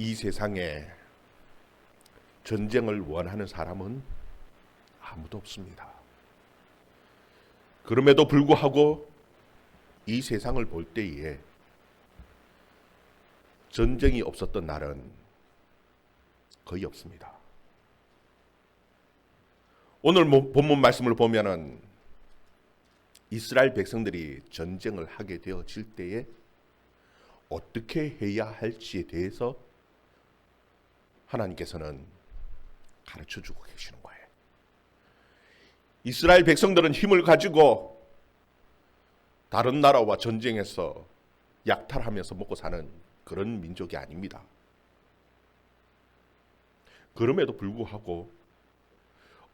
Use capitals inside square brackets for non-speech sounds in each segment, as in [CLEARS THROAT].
이 세상에 전쟁을 원하는 사람은 아무도 없습니다. 그럼에도 불구하고 이 세상을 볼 때에 전쟁이 없었던 날은 거의 없습니다. 오늘 뭐- 본문 말씀을 보면은 이스라엘 백성들이 전쟁을 하게 되어질 때에 어떻게 해야 할지에 대해서 하나님께서는 가르쳐 주고 계시는 거예요. 이스라엘 백성들은 힘을 가지고 다른 나라와 전쟁해서 약탈하면서 먹고 사는 그런 민족이 아닙니다. 그럼에도 불구하고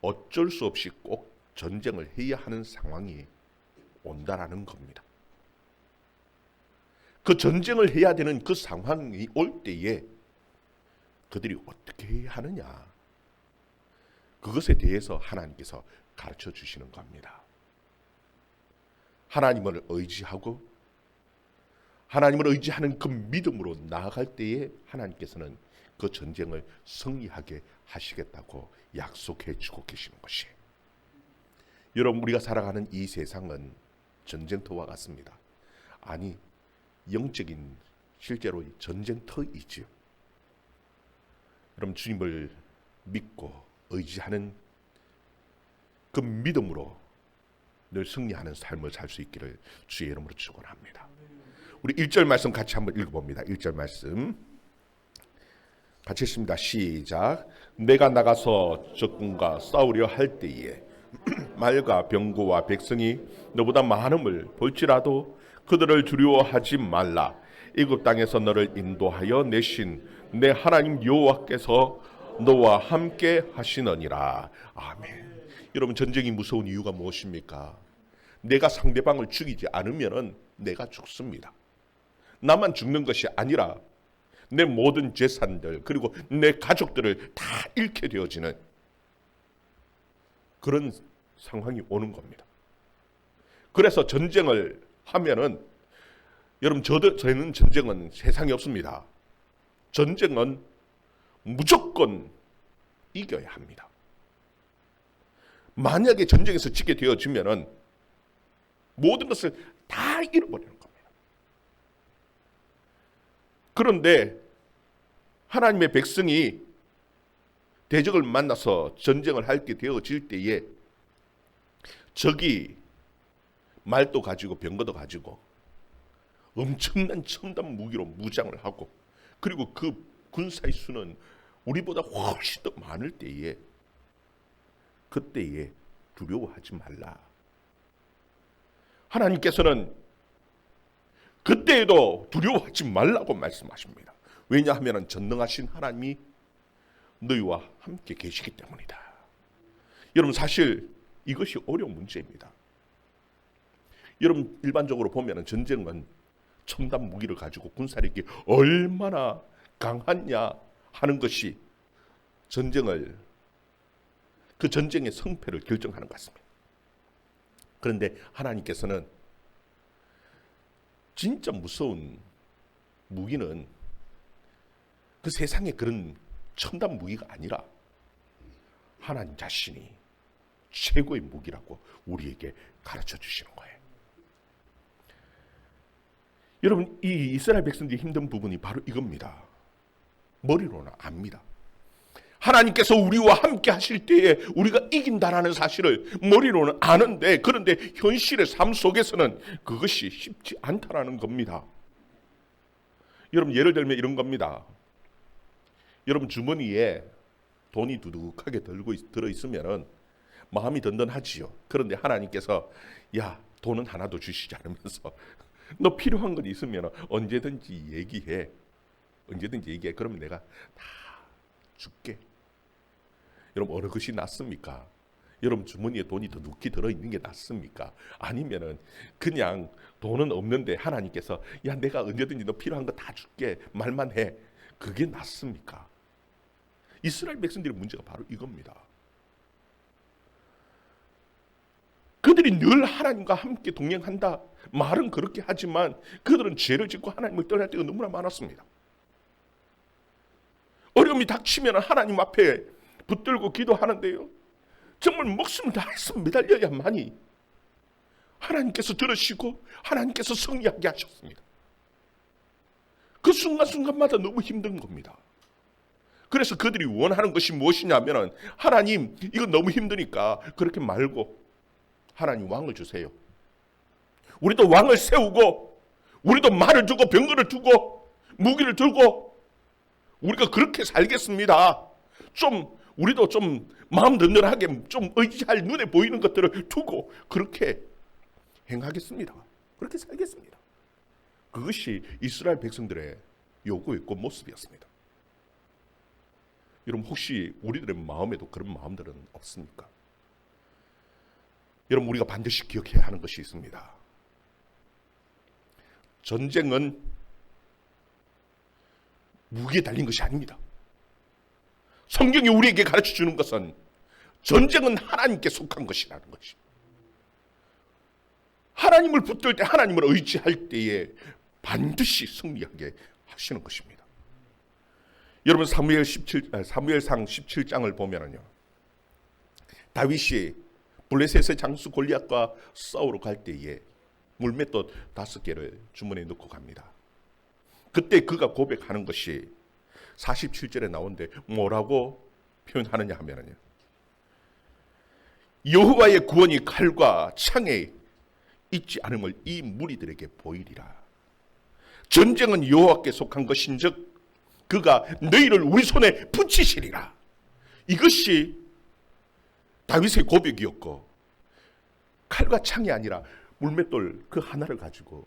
어쩔 수 없이 꼭 전쟁을 해야 하는 상황이 온다라는 겁니다. 그 전쟁을 해야 되는 그 상황이 올 때에 그들이 어떻게 하느냐. 그것에 대해서 하나님께서 가르쳐 주시는 겁니다. 하나님을 의지하고 하나님을 의지하는 그 믿음으로 나아갈 때에 하나님께서는 그 전쟁을 승리하게 하시겠다고 약속해 주고 계시는 것이에요. 여러분 우리가 살아가는 이 세상은 전쟁터와 같습니다. 아니 영적인 실제로 전쟁터이지요. 여러분 주님을 믿고 의지하는 그 믿음으로 늘 승리하는 삶을 살 수 있기를 주의 이름으로 축원합니다. 우리 1절 말씀 같이 한번 읽어봅니다. 1절 말씀 같이 읽습니다. 시작. 내가 나가서 적군과 싸우려 할 때에 [CLEARS THROAT] 말과 병거와 백성이 너보다 많음을 볼지라도 그들을 두려워하지 말라. 이굽 땅에서 너를 인도하여 내신 내 하나님 여호와께서 너와 함께 하시느니라. 아멘. 여러분 전쟁이 무서운 이유가 무엇입니까? 내가 상대방을 죽이지 않으면은 내가 죽습니다. 나만 죽는 것이 아니라 내 모든 재산들 그리고 내 가족들을 다 잃게 되어지는 그런 상황이 오는 겁니다. 그래서 전쟁을 하면은 여러분 저도 저는 전쟁은 세상에 없습니다. 전쟁은 무조건 이겨야 합니다. 만약에 전쟁에서 지게 되어지면은 모든 것을 다 잃어버리는 겁니다. 그런데 하나님의 백성이 대적을 만나서 전쟁을 하게 되어질 때에 적이 말도 가지고 병거도 가지고 엄청난 첨단 무기로 무장을 하고 그리고 그 군사의 수는 우리보다 훨씬 더 많을 때에 그때에 두려워하지 말라. 하나님께서는 그때에도 두려워하지 말라고 말씀하십니다. 왜냐하면 전능하신 하나님이 너희와 함께 계시기 때문이다. 여러분 사실 이것이 어려운 문제입니다. 여러분 일반적으로 보면 전쟁은 첨단 무기를 가지고 군사력이 얼마나 강하냐 하는 것이 전쟁을 그 전쟁의 성패를 결정하는 것 같습니다. 그런데 하나님께서는 진짜 무서운 무기는 그 세상에 그런 첨단 무기가 아니라 하나님 자신이 최고의 무기라고 우리에게 가르쳐 주시는 거예요. 여러분 이 이스라엘 백성들이 힘든 부분이 바로 이겁니다. 머리로는 압니다. 하나님께서 우리와 함께 하실 때에 우리가 이긴다라는 사실을 머리로는 아는데 그런데 현실의 삶 속에서는 그것이 쉽지 않다라는 겁니다. 여러분 예를 들면 이런 겁니다. 여러분 주머니에 돈이 두둑하게 들고 있, 들어 있으면은 마음이 든든하지요. 그런데 하나님께서 야 돈은 하나도 주시지 않으면서 너 필요한 것 있으면 언제든지 얘기해. 언제든지 얘기해. 그러면 내가 다 줄게. 여러분 어느 것이 낫습니까? 여러분 주머니에 돈이 더 눕게 들어 있는 게 낫습니까? 아니면은 그냥 돈은 없는데 하나님께서 야 내가 언제든지 너 필요한 거 다 줄게 말만 해. 그게 낫습니까? 이스라엘 백성들의 문제가 바로 이겁니다. 그들이 늘 하나님과 함께 동행한다. 말은 그렇게 하지만 그들은 죄를 짓고 하나님을 떠날 때가 너무나 많았습니다. 어려움이 닥치면 하나님 앞에 붙들고 기도하는데요. 정말 목숨을 다해서 매달려야만이 하나님께서 들으시고 하나님께서 승리하게 하셨습니다. 그 순간순간마다 너무 힘든 겁니다. 그래서 그들이 원하는 것이 무엇이냐면은 하나님 이거 너무 힘드니까 그렇게 말고 하나님 왕을 주세요. 우리도 왕을 세우고 우리도 말을 주고 병거를 두고 무기를 들고 우리가 그렇게 살겠습니다. 좀 우리도 좀 마음 든든하게 좀 의지할 눈에 보이는 것들을 두고 그렇게 행하겠습니다. 그렇게 살겠습니다. 그것이 이스라엘 백성들의 요구였고 모습이었습니다. 여러분 혹시 우리들의 마음에도 그런 마음들은 없습니까? 여러분 우리가 반드시 기억해야 하는 것이 있습니다. 전쟁은 무기에 달린 것이 아닙니다. 성경이 우리에게 가르쳐 주는 것은 전쟁은 하나님께 속한 것이라는 것이. 하나님을 붙들 때 하나님을 의지할 때에 반드시 승리하게 하시는 것입니다. 여러분 사무엘 17 아, 사무엘상 17장을 보면은요. 다윗이 블레셋의 장수 골리앗과 싸우러 갈 때에 물맷돌 다섯 개를 주머니에 넣고 갑니다. 그때 그가 고백하는 것이 47절에 나오는데 뭐라고 표현하느냐 하면은요. 여호와의 구원이 칼과 창에 있지 않음을 이 무리들에게 보이리라. 전쟁은 여호와께 속한 것인즉 그가 너희를 우리 손에 붙이시리라. 이것이 다윗의 고백이었고 칼과 창이 아니라 물맷돌 그 하나를 가지고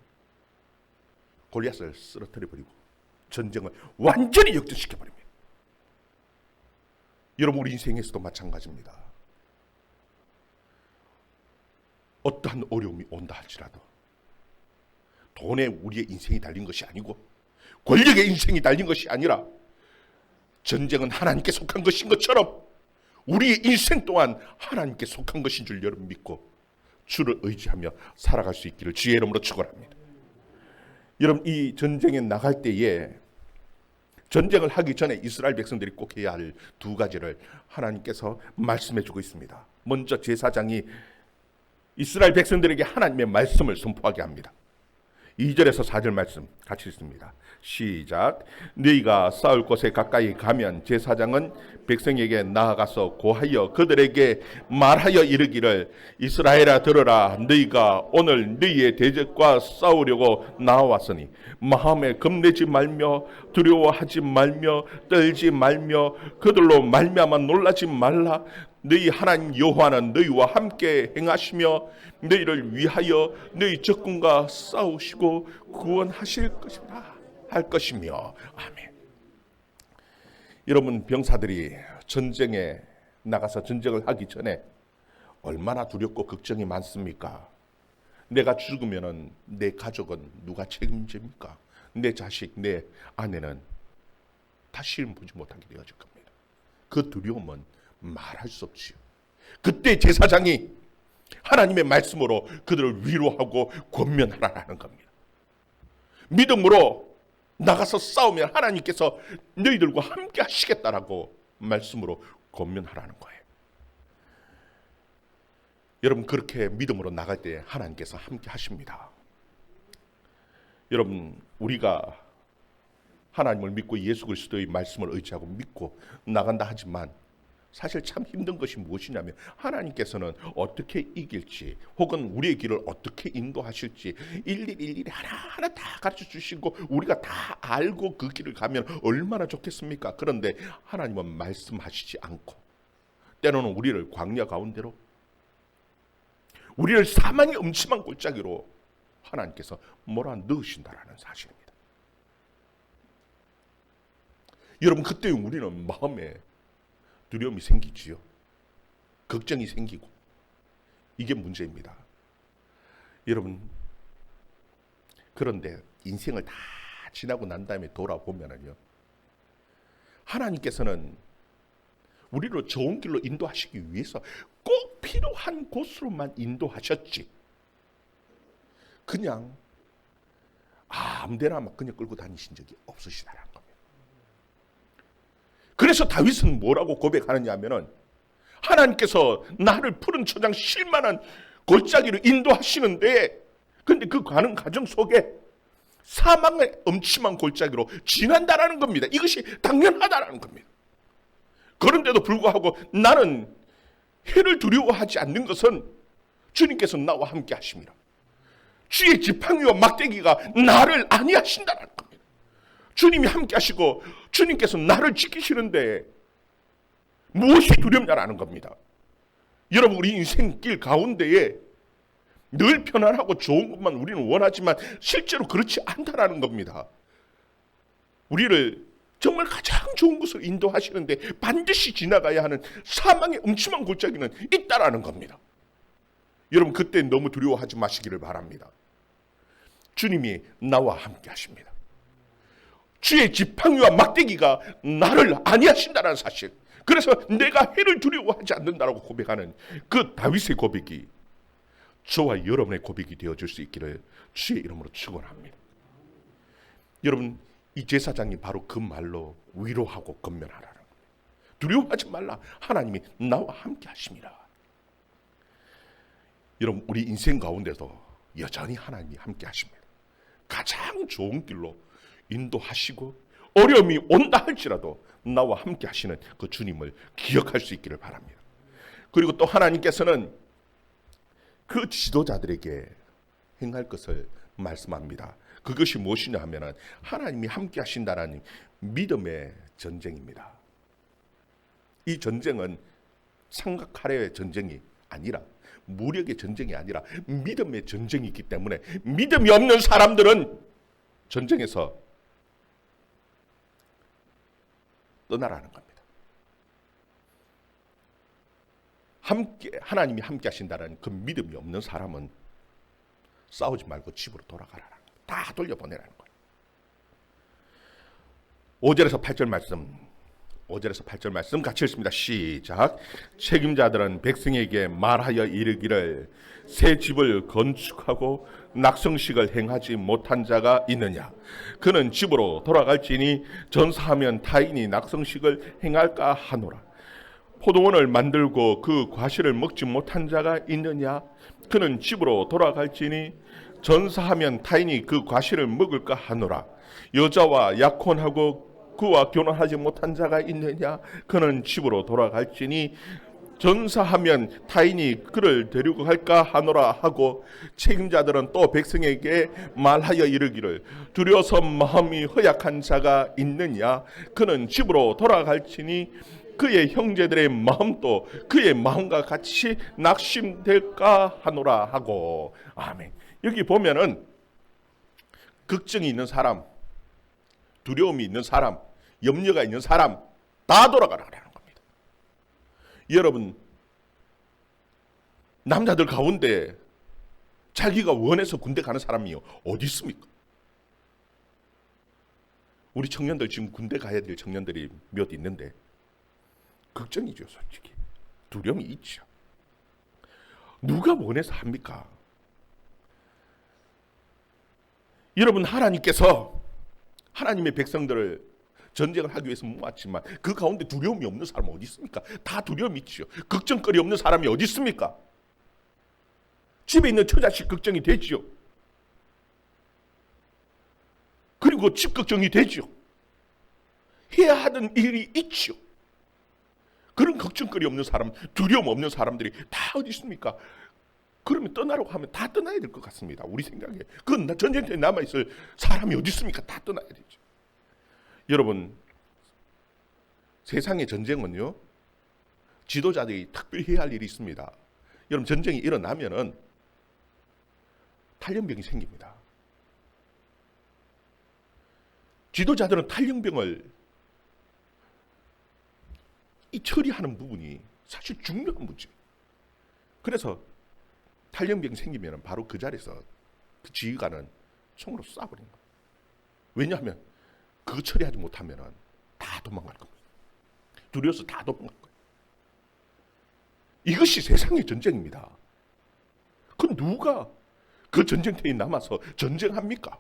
골리앗을 쓰러뜨려 버리고 전쟁을 완전히 역전시켜 버립니다. 여러분 우리 인생에서도 마찬가지입니다. 어떠한 어려움이 온다 할지라도 돈에 우리의 인생이 달린 것이 아니고 권력의 인생이 달린 것이 아니라 전쟁은 하나님께 속한 것인 것처럼 우리의 인생 또한 하나님께 속한 것인 줄 여러분 믿고 주를 의지하며 살아갈 수 있기를 주의 이름으로 축원합니다. 여러분 이 전쟁에 나갈 때에 전쟁을 하기 전에 이스라엘 백성들이 꼭 해야 할 두 가지를 하나님께서 말씀해 주고 있습니다. 먼저 제사장이 이스라엘 백성들에게 하나님의 말씀을 선포하게 합니다. 2절에서 4절 말씀 같이 읽습니다. 시작. 너희가 싸울 곳에 가까이 가면 제사장은 백성에게 나아가서 고하여 그들에게 말하여 이르기를 이스라엘아 들으라 너희가 오늘 너희의 대적과 싸우려고 나왔으니 마음에 겁내지 말며 두려워하지 말며 떨지 말며 그들로 말미암아 놀라지 말라 너희 하나님 여호와는 너희와 함께 행하시며 너희를 위하여 너희 적군과 싸우시고 구원하실 것이다 할 것이며 아멘. 여러분 병사들이 전쟁에 나가서 전쟁을 하기 전에 얼마나 두렵고 걱정이 많습니까? 내가 죽으면은 내 가족은 누가 책임집니까? 내 자식, 내 아내는 다시 보지 못하게 되어질 겁니다. 그 두려움은 말할 수 없지요. 그때 제사장이 하나님의 말씀으로 그들을 위로하고 권면하라는 겁니다. 믿음으로 나가서 싸우면 하나님께서 너희들과 함께 하시겠다라고 말씀으로 권면하라는 거예요. 여러분 그렇게 믿음으로 나갈 때 하나님께서 함께 하십니다. 여러분 우리가 하나님을 믿고 예수 그리스도의 말씀을 의지하고 믿고 나간다 하지만 사실 참 힘든 것이 무엇이냐면 하나님께서는 어떻게 이길지 혹은 우리의 길을 어떻게 인도하실지 일일이 일일이 하나하나 다 가르쳐 주시고 우리가 다 알고 그 길을 가면 얼마나 좋겠습니까? 그런데 하나님은 말씀하시지 않고 때로는 우리를 광야 가운데로 우리를 사망의 음침한 골짜기로 하나님께서 몰아 넣으신다라는 사실입니다. 여러분 그때 우리는 마음에 두려움이 생기지요. 걱정이 생기고 이게 문제입니다. 여러분 그런데 인생을 다 지나고 난 다음에 돌아보면은요. 하나님께서는 우리를 좋은 길로 인도하시기 위해서 꼭 필요한 곳으로만 인도하셨지. 그냥 아무데나 막 그냥 끌고 다니신 적이 없으시다라는 겁니다. 그래서 다윗은 뭐라고 고백하느냐 하면은 하나님께서 나를 푸른 초장 실만한 골짜기로 인도하시는데 근데 그 가는 과정 속에 사망의 엄침한 골짜기로 지난다라는 겁니다. 이것이 당연하다라는 겁니다. 그런데도 불구하고 나는 해를 두려워하지 않는 것은 주님께서 나와 함께 하십니다. 주의 지팡이와 막대기가 나를 아니하신다는 겁니다. 주님이 함께 하시고 주님께서 나를 지키시는데 무엇이 두렵냐라는 겁니다. 여러분 우리 인생길 가운데에 늘 편안하고 좋은 것만 우리는 원하지만 실제로 그렇지 않다라는 겁니다. 우리를 정말 가장 좋은 곳을 인도하시는데 반드시 지나가야 하는 사망의 음침한 골짜기는 있다라는 겁니다. 여러분 그때 너무 두려워하지 마시기를 바랍니다. 주님이 나와 함께 하십니다. 주의 지팡이와 막대기가 나를 아니하신다는 사실. 그래서 내가 해를 두려워하지 않는다라고 고백하는 그 다윗의 고백이 저와 여러분의 고백이 되어줄 수 있기를 주의 이름으로 축원합니다. 여러분 이 제사장이 바로 그 말로 위로하고 건면하라는 거예요. 두려워하지 말라. 하나님이 나와 함께 하심이라. 여러분 우리 인생 가운데도 여전히 하나님이 함께 하십니다. 가장 좋은 길로 인도하시고 어려움이 온다 할지라도 나와 함께 하시는 그 주님을 기억할 수 있기를 바랍니다. 그리고 또 하나님께서는 그 지도자들에게 행할 것을 말씀합니다. 그것이 무엇이냐 하면은 하나님이 함께 하신다라는 믿음의 전쟁입니다. 이 전쟁은 삼각칼의 전쟁이 아니라 무력의 전쟁이 아니라 믿음의 전쟁이기 때문에 믿음이 없는 사람들은 전쟁에서 떠나라는 겁니다. 함께 하나님이 함께 하신다는 그 믿음이 없는 사람은 싸우지 말고 집으로 돌아가라는 거예요. 다 돌려보내라는 거예요. 5절에서 8절 말씀 5절에서 8절 말씀 같이 읽습니다. 시작. 책임자들은 백성에게 말하여 이르기를 새 집을 건축하고 낙성식을 행하지 못한 자가 있느냐? 그는 집으로 돌아갈지니 전사하면 타인이 낙성식을 행할까 하노라. 포도원을 만들고 그 과실을 먹지 못한 자가 있느냐? 그는 집으로 돌아갈지니 전사하면 타인이 그 과실을 먹을까 하노라. 여자와 약혼하고 그와 결혼하지 못한 자가 있느냐? 그는 집으로 돌아갈지니 전사하면 타인이 그를 데리고 갈까 하노라 하고 책임자들은 또 백성에게 말하여 이르기를 두려서 마음이 허약한 자가 있느냐? 그는 집으로 돌아갈지니 그의 형제들의 마음도 그의 마음과 같이 낙심될까 하노라 하고 아멘. 여기 보면은 걱정이 있는 사람, 두려움이 있는 사람, 염려가 있는 사람 다 돌아가라는 겁니다. 여러분 남자들 가운데 자기가 원해서 군대 가는 사람이 어디 있습니까? 우리 청년들 지금 군대 가야 될 청년들이 몇 있는데 걱정이죠, 솔직히. 두려움이 있죠. 누가 원해서 합니까? 여러분 하나님께서 하나님의 백성들을 전쟁을 하기 위해서 모았지만 그 가운데 두려움이 없는 사람 어디 있습니까? 다 두려움이 있죠. 걱정거리 없는 사람이 어디 있습니까? 집에 있는 처자식 걱정이 되지요. 그리고 집 걱정이 되지요. 해야 하는 일이 있죠. 그런 걱정거리 없는 사람, 두려움 없는 사람들이 다 어디 있습니까? 그러면 떠나라고 하면 다 떠나야 될 것 같습니다. 우리 생각에. 그건 전쟁터에 남아있을 사람이 어디 있습니까? 다 떠나야 되죠. 여러분, 세상의 전쟁은요, 지도자들이 특별히 해야 할 일이 있습니다. 여러분, 전쟁이 일어나면은 탈영병이 생깁니다. 지도자들은 탈영병을 이 처리하는 부분이 사실 중요한 문제. 그래서 탈영병 생기면 바로 그 자리에서 그 지휘관은 총으로 쏴버리는 거예요. 왜냐하면 그거 처리하지 못하면 다 도망갈 겁니다. 두려워서 다 도망갈 거예요. 이것이 세상의 전쟁입니다. 그 누가 그 전쟁터에 남아서 전쟁합니까?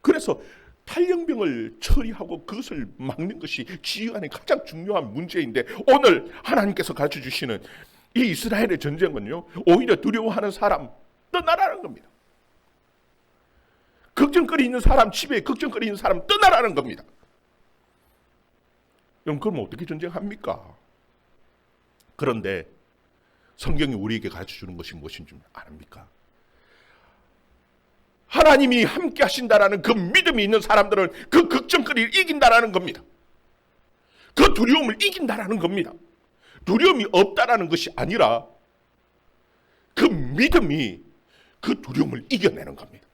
그래서 탈영병을 처리하고 그것을 막는 것이 지휘관의 가장 중요한 문제인데 오늘 하나님께서 가르쳐 주시는 이 이스라엘의 전쟁은요 오히려 두려워하는 사람 떠나라는 겁니다. 걱정거리 있는 사람 집에 걱정거리 있는 사람 떠나라는 겁니다. 그럼 그럼 어떻게 전쟁합니까? 그런데 성경이 우리에게 가르쳐 주는 것이 무엇인 줄 아십니까? 하나님이 함께 하신다라는 그 믿음이 있는 사람들은 그 걱정거리를 이긴다라는 겁니다. 그 두려움을 이긴다라는 겁니다. 두려움이 없다라는 것이 아니라 그 믿음이 그 두려움을 이겨내는 겁니다.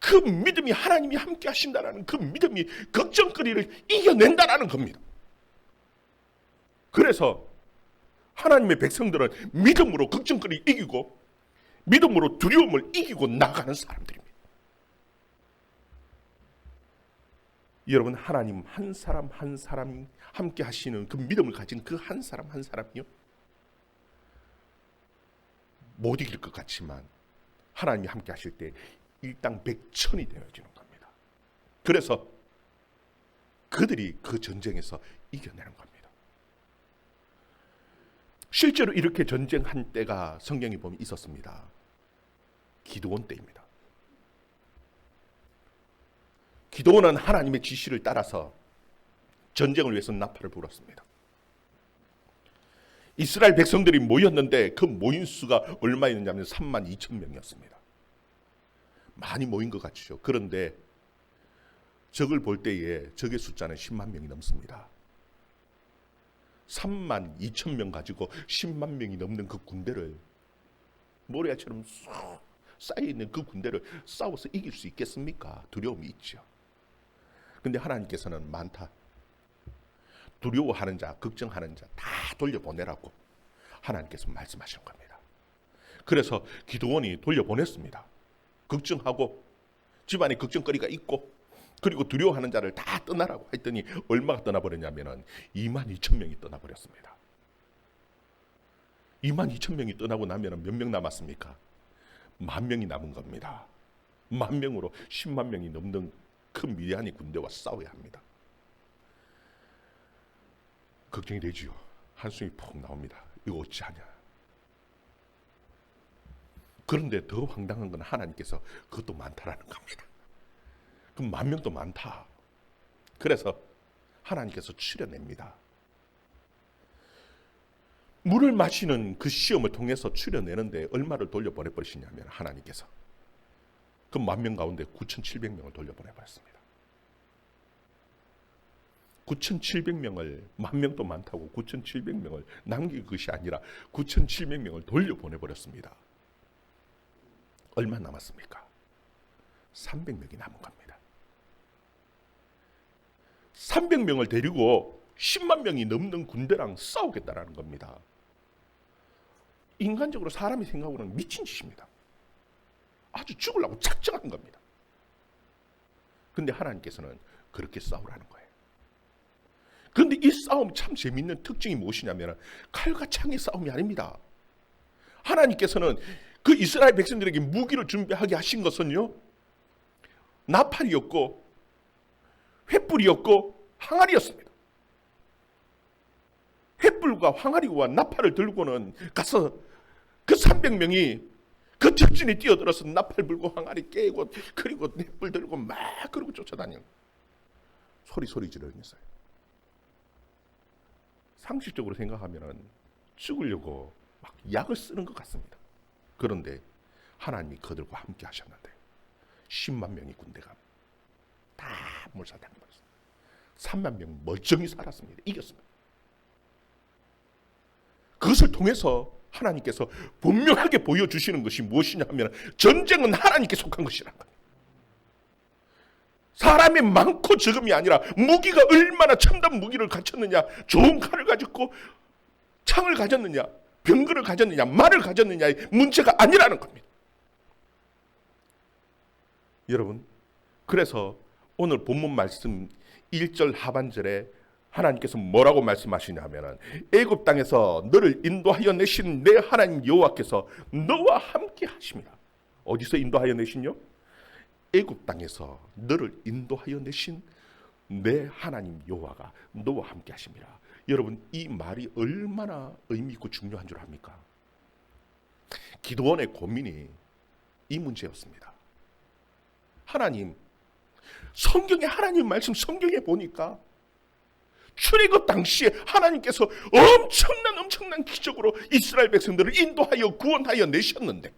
그 믿음이 하나님이 함께 하신다라는 그 믿음이 걱정거리를 이겨낸다라는 겁니다. 그래서 하나님의 백성들은 믿음으로 걱정거리 이기고 믿음으로 두려움을 이기고 나가는 사람들입니다. 여러분 하나님 한 사람 한 사람이 함께 하시는 그 믿음을 가진 그 한 사람 한 사람이요 못 이길 것 같지만 하나님이 함께 하실 때 일당 백천이 되어지는 겁니다. 그래서 그들이 그 전쟁에서 이겨내는 겁니다. 실제로 이렇게 전쟁한 때가 성경에 보면 있었습니다. 기도원 때입니다. 기도원은 하나님의 지시를 따라서 전쟁을 위해서 나팔을 불었습니다. 이스라엘 백성들이 모였는데 그 모인 수가 얼마였냐면 3만 2천 명이었습니다. 많이 모인 것 같죠. 그런데 적을 볼 때에 적의 숫자는 10만 명이 넘습니다. 3만 2천 명 가지고 10만 명이 넘는 그 군대를 모래처럼 쏙 쌓여 있는 그 군대를 싸워서 이길 수 있겠습니까? 두려움이 있죠. 근데 하나님께서는 많다. 두려워하는 자, 걱정하는 자 다 돌려보내라고 하나님께서 말씀하시는 겁니다. 그래서 기도원이 돌려보냈습니다. 걱정하고 집안에 걱정거리가 있고 그리고 두려워하는 자를 다 떠나라고 했더니 얼마가 떠나버렸냐면은 2만 2천 명이 떠나버렸습니다. 2만 2천 명이 떠나고 나면은 몇명 남았습니까? 만 명이 남은 겁니다. 만 명으로 10만 명이 넘는 큰 미디안의 군대와 싸워야 합니다. 걱정이 되지요. 한숨이 푹 나옵니다. 이거 어찌하냐. 그런데 더 황당한 건 하나님께서 그것도 많다라는 겁니다. 그럼 만 명도 많다. 그래서 하나님께서 출려냅니다. 물을 마시는 그 시험을 통해서 출려내는데 얼마를 돌려보내 버리시냐면 하나님께서 그 만 명 가운데 9,700명을 돌려보내 버렸습니다. 9,700명을 만 명도 많다고 9,700명을 남길 것이 아니라 9,700명을 돌려보내 버렸습니다. 얼마 남았습니까? 300명이 남은 겁니다. 300명을 데리고 10만 명이 넘는 군대랑 싸우겠다라는 겁니다. 인간적으로 사람이 생각으로는 미친 짓입니다. 아주 죽으려고 작정한 겁니다. 근데 하나님께서는 그렇게 싸우라는 거예요. 근데 이 싸움 참 재밌는 특징이 무엇이냐면 칼과 창의 싸움이 아닙니다. 하나님께서는 그 이스라엘 백성들에게 무기를 준비하게 하신 것은요. 나팔이었고 횃불이었고 항아리였습니다. 횃불과 항아리와 나팔을 들고는 가서 그 300명이 그 적진에 뛰어들어서 나팔 불고 항아리 깨고 그리고 횃불 들고 막 그러고 쫓아다니는 소리 소리 지르면서요. 상식적으로 생각하면은 죽으려고 막 약을 쓰는 것 같습니다. 그런데 하나님이 그들과 함께 하셨는데 10만 명의 군대가 다 몰살당했습니다. 3만 명 멀쩡히 살았습니다. 이겼습니다. 그것을 통해서 하나님께서 분명하게 보여주시는 것이 무엇이냐 하면 전쟁은 하나님께 속한 것이라는 거예요. 사람이 많고 적음이 아니라 무기가 얼마나 첨단 무기를 갖췄느냐 좋은 칼을 가졌고 창을 가졌느냐 병거를 가졌느냐 말을 가졌느냐의 문제가 아니라는 겁니다. 여러분 그래서 오늘 본문 말씀 1절 하반절에 하나님께서 뭐라고 말씀하시냐면은 애굽 땅에서 너를 인도하여 내신 내 하나님 여호와께서 너와 함께 하십니다. 어디서 인도하여 내신요? 애굽 땅에서 너를 인도하여 내신 내 하나님 여호와가 너와 함께 하심이라. 여러분 이 말이 얼마나 의미 있고 중요한 줄 압니까? 기도원의 고민이 이 문제였습니다. 하나님 성경에 하나님 말씀 성경에 보니까 출애굽 당시에 하나님께서 엄청난 엄청난 기적으로 이스라엘 백성들을 인도하여 구원하여 내셨는데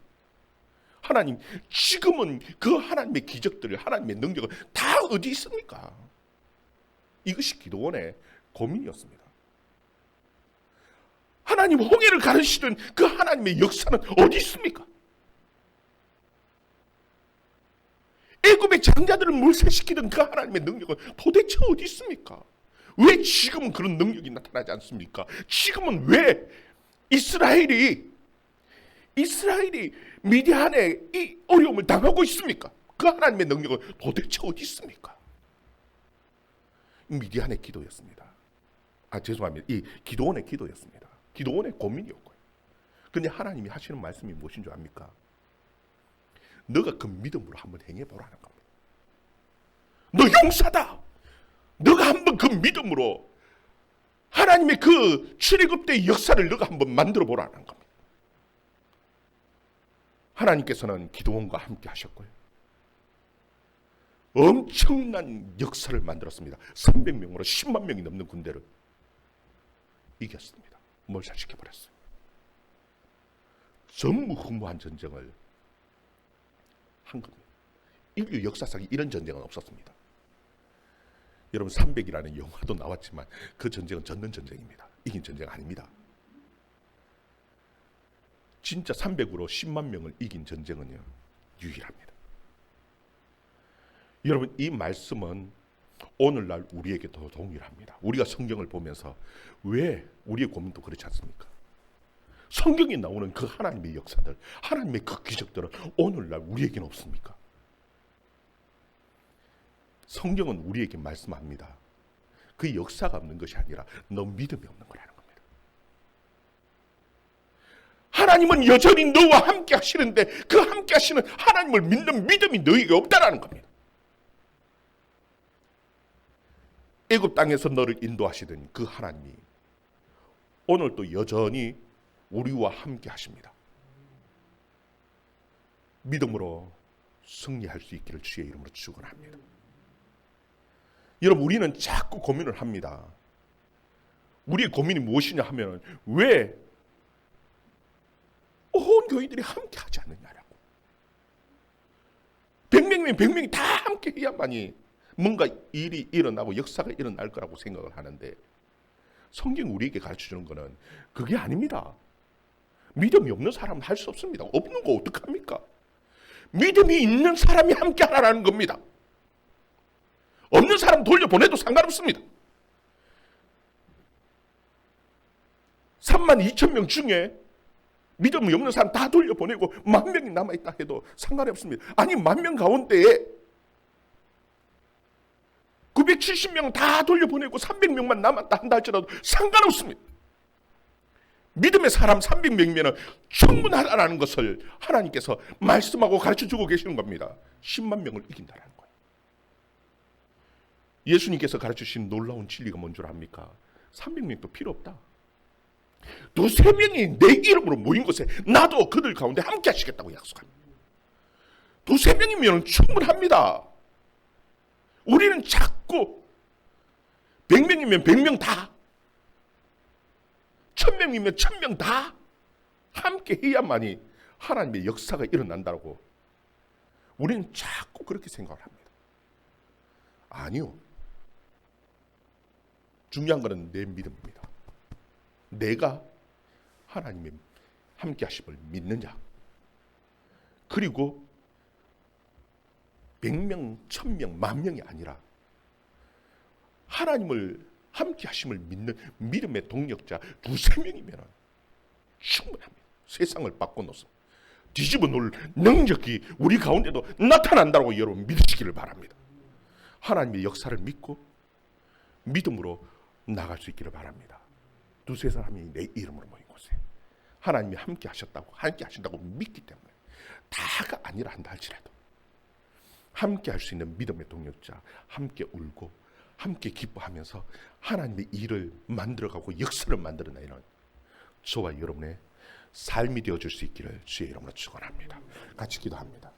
하나님 지금은 그 하나님의 기적들을 하나님의 능력을 다 어디 있습니까? 이것이 기도원의 고민이었습니다. 하나님 홍해를 가르시던 그 하나님의 역사는 어디 있습니까? 애굽의 장자들을 물세시키던 그 하나님의 능력은 도대체 어디 있습니까? 왜 지금은 그런 능력이 나타나지 않습니까? 지금은 왜 이스라엘이 이스라엘이 미디안의 이 어려움을 당하고 있습니까? 그 하나님의 능력은 도대체 어디 있습니까? 미디안의 기도였습니다. 아 죄송합니다. 이 기도원의 기도였습니다. 기도원의 고민이었고요. 근데 하나님이 하시는 말씀이 무엇인 줄 압니까? 너가 그 믿음으로 한번 행해보라는 겁니다. 너 용사다. 너가 한번 그 믿음으로 하나님의 그 출애굽 때의 역사를 너가 한번 만들어 보라는 겁니다. 하나님께서는 기도원과 함께 하셨고요. 엄청난 역사를 만들었습니다. 300명으로 10만 명이 넘는 군대를 이겼습니다. 몰살시켜 버렸어요. 전무후무한 전쟁을 한 겁니다. 인류 역사상에 이런 전쟁은 없었습니다. 여러분 300이라는 영화도 나왔지만 그 전쟁은 졌는 전쟁입니다. 이긴 전쟁 아닙니다. 진짜 300으로 10만 명을 이긴 전쟁은요 유일합니다. 여러분 이 말씀은 오늘날 우리에게 더 동일합니다. 우리가 성경을 보면서 왜 우리의 고민도 그렇지 않습니까? 성경에 나오는 그 하나님의 역사들, 하나님의 그 기적들은 오늘날 우리에게는 없습니까? 성경은 우리에게 말씀합니다. 그 역사가 없는 것이 아니라 너 믿음이 없는 거라는 겁니다. 하나님은 여전히 너와 함께 하시는데 그 함께 하시는 하나님을 믿는 믿음이 너에게 없다라는 겁니다. 애굽 땅에서 너를 인도하시던 그 하나님이 오늘도 여전히 우리와 함께 하십니다. 믿음으로 승리할 수 있기를 주의 이름으로 축원합니다. 여러분 우리는 자꾸 고민을 합니다. 우리의 고민이 무엇이냐 하면 왜 온 교인들이 함께 하지 않느냐라고. 백명명 백명이 다 함께 해야만이 뭔가 일이 일어나고 역사가 일어날 거라고 생각을 하는데 성경 우리에게 가르쳐 주는 거는 그게 아닙니다. 믿음이 없는 사람은 할 수 없습니다. 없는 거 어떡합니까? 믿음이 있는 사람이 함께 하라는 겁니다. 없는 사람 돌려보내도 상관없습니다. 3만 2천 명 중에 믿음이 없는 사람 다 돌려보내고 만 명이 남아있다 해도 상관이 없습니다. 아니 만 명 가운데에 970명 다 돌려보내고 300명만 남았다 한다 할지라도 상관없습니다. 믿음의 사람 300명이면 충분하다는 것을 하나님께서 말씀하고 가르쳐 주고 계시는 겁니다. 10만 명을 이긴다는 거예요. 예수님께서 가르쳐 주신 놀라운 진리가 뭔 줄 압니까? 300명도 필요 없다. 두세 명이 내 이름으로 모인 곳에 나도 그들 가운데 함께 하시겠다고 약속합니다. 두세 명이면 충분합니다. 우리는 자꾸 100명이면 100명 다, 1000명이면 1000명 다 함께 해야만이 하나님의 역사가 일어난다고 우리는 자꾸 그렇게 생각을 합니다. 아니요. 중요한 것은 내 믿음입니다. 내가 하나님의 함께 하심을 믿느냐. 그리고 100명, 1000명, 만 명이 아니라 하나님을 함께 하심을 믿는 믿음의 동력자 두세 명이면 충분합니다. 세상을 바꿔놓습니다. 뒤집어 놓을 능력이 우리 가운데도 나타난다고 여러분 믿으시기를 바랍니다. 하나님의 역사를 믿고 믿음으로 나갈 수 있기를 바랍니다. 두세 사람이 내 이름으로 모인 곳에 하나님이 함께 하셨다고 함께 하신다고 믿기 때문에 다가 아니라 한다 할지라도 함께 할 수 있는 믿음의 동력자, 함께 울고 함께 기뻐하면서 하나님의 일을 만들어가고 역사를 만들어내는 저와 여러분의 삶이 되어줄 수 있기를 주의 이름으로 축원합니다. 같이 기도합니다.